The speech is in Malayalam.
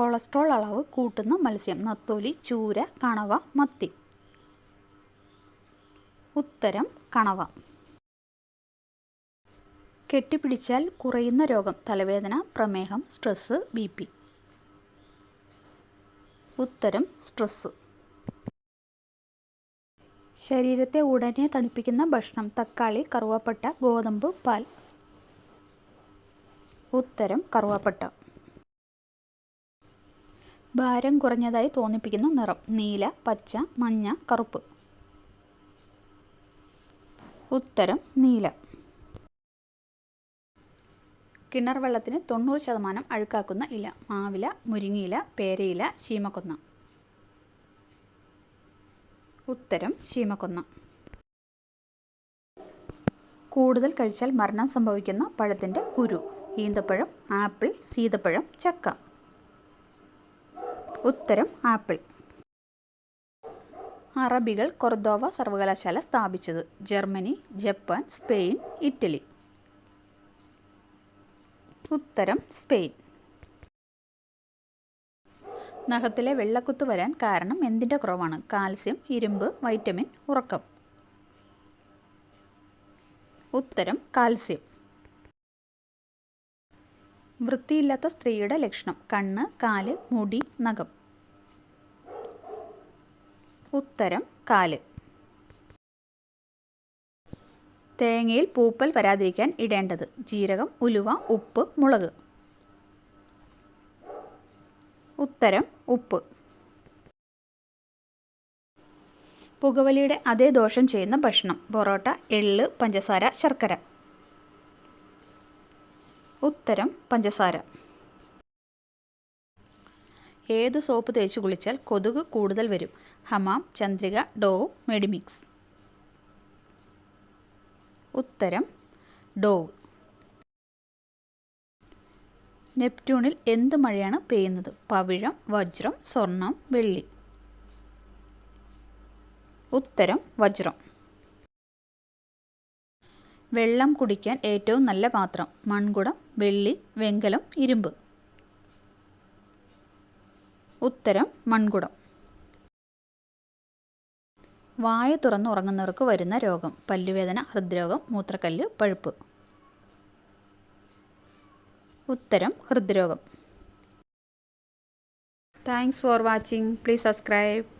കൊളസ്ട്രോൾ അളവ് കൂട്ടുന്ന മത്സ്യം. നത്തോലി ചൂര കണവ മത്തി. ഉത്തരം കണവ. കെട്ടിപ്പിടിച്ചാൽ കുറയുന്ന രോഗം. തലവേദന പ്രമേഹം സ്ട്രെസ് ബി പി. ഉത്തരം സ്ട്രെസ് ശരീരത്തെ ഉടനെ തണുപ്പിക്കുന്ന ഭക്ഷണം. തക്കാളി കറുവാപ്പട്ട ഗോതമ്പ് പാൽ. ഉത്തരം കറുവാപ്പട്ട. ഭാരം കുറഞ്ഞതായി തോന്നിപ്പിക്കുന്ന നിറം. നീല പച്ച മഞ്ഞ കറുപ്പ്. ഉത്തരം നീല. കിണർ വെള്ളത്തിന് തൊണ്ണൂറ് ശതമാനം അഴുക്കാക്കുന്ന ഇല. മാവില മുരിങ്ങയില പേരയില ശീമക്കൊന്ന. ഉത്തരം ശീമക്കൊന്ന. കൂടുതൽ കഴിച്ചാൽ മരണം സംഭവിക്കുന്ന പഴത്തിന്റെ കുരു. ഈന്തപ്പഴം ആപ്പിൾ സീതപ്പഴം ചക്ക. ഉത്തരം ആപ്പിൾ. അറബികൾ കൊർദോവ സർവകലാശാല സ്ഥാപിച്ചത്. Germany Japan Spain Italy. ഉത്തരം സ്പെയിൻ. നഖത്തിലെ വെള്ളക്കുത്ത് വരാൻ കാരണം എന്തിന്റെ കുറവാണ്? കാൽസ്യം ഇരുമ്പ് വൈറ്റമിൻ ഉറക്കം. ഉത്തരം കാൽസ്യം. വൃത്തിയില്ലാത്ത സ്ത്രീയുടെ ലക്ഷണം. കണ്ണ് കാൽ മുടി നഖം. ഉത്തരം കാൽ. തേങ്ങയിൽ പൂപ്പൽ വരാതിരിക്കാൻ ഇടേണ്ടത് ജീരകം ഉലുവ ഉപ്പ് മുളക്. ഉത്തരം ഉപ്പ്. പുകവലിയുടെ അതേ ദോഷം ചെയ്യുന്ന ഭക്ഷണം. പൊറോട്ട എള്ള് പഞ്ചസാര ശർക്കര. ഉത്തരം പഞ്ചസാര. ഏത് സോപ്പ് തേച്ച് കുളിച്ചാൽ കൊതുക് കൂടുതൽ വരും? Hamam Chandrika Dove Medimix. ഉത്തരം ഡോ. നെപ്റ്റ്യൂണിൽ എന്ത് മഴയാണ് പെയ്യുന്നത്? പവിഴം വജ്രം സ്വർണം വെള്ളി. ഉത്തരം വജ്രം. വെള്ളം കുടിക്കാൻ ഏറ്റവും നല്ല പാത്രം മൺകുടം വെള്ളി വെങ്കലം ഇരുമ്പ്. ഉത്തരം മൺകുടം. വായ തുറന്ന് ഉറങ്ങുന്നവർക്ക് വരുന്ന രോഗം പല്ലുവേദന ഹൃദ്രോഗം മൂത്രക്കല്ല് പഴുപ്പ്. ഉത്തരം ഹൃദ്രോഗം. Thanks for watching please subscribe